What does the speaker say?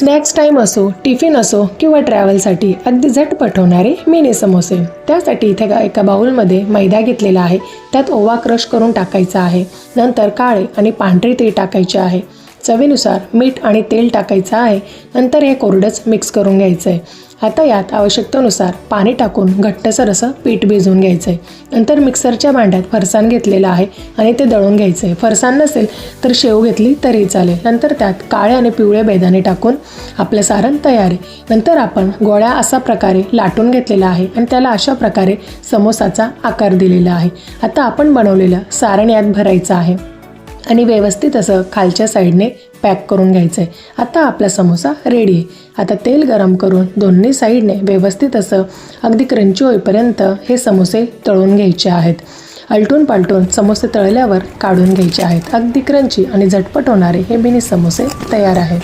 Snacks time असो tiffin असो किंवा ट्रॅव्हलसाठी अगदी झटपट होणारे मिनी समोसे. त्यासाठी इथे एका बाउलमध्ये मैदा घेतलेला आहे. त्यात ओवा क्रश करून टाकायचा आहे. नंतर काळे आणि पांढरे तीळ टाकायचे आहे. चवीनुसार मीठ आणि तेल टाकायचं आहे. नंतर हे कोरडंच मिक्स करून घ्यायचं आहे आता यात आवश्यकतेनुसार पाणी टाकून घट्टसर असं पीठ भिजवून घ्यायचं आहे नंतर मिक्सरच्या भांड्यात फरसाण घेतलेलं आहे आणि ते दळून घ्यायचं आहे फरसाण नसेल तर शेव घेतली तरी चालेल. नंतर त्यात काळे आणि पिवळे बेदाणे टाकून आपलं सारण तयार आहे. नंतर आपण गोळ्या असा प्रकारे लाटून घेतलेला आहे आणि त्याला अशा प्रकारे समोसाचा आकार दिलेला आहे. आता आपण बनवलेलं सारण यात भरायचं आहे. आणि व्यवस्थित असं खालच्या साईडने पॅक करून घ्यायचं आहे आता आपला समोसा रेडी आहे. आता तेल गरम करून दोन्ही साईडने व्यवस्थित असं अगदी क्रंची होईपर्यंत हे समोसे तळून घ्यायचे आहेत. आलटून पालटून समोसे तळल्यावर काढून घ्यायचे आहेत. अगदी क्रंची आणि झटपट होणारे हे मिनी समोसे तयार आहेत.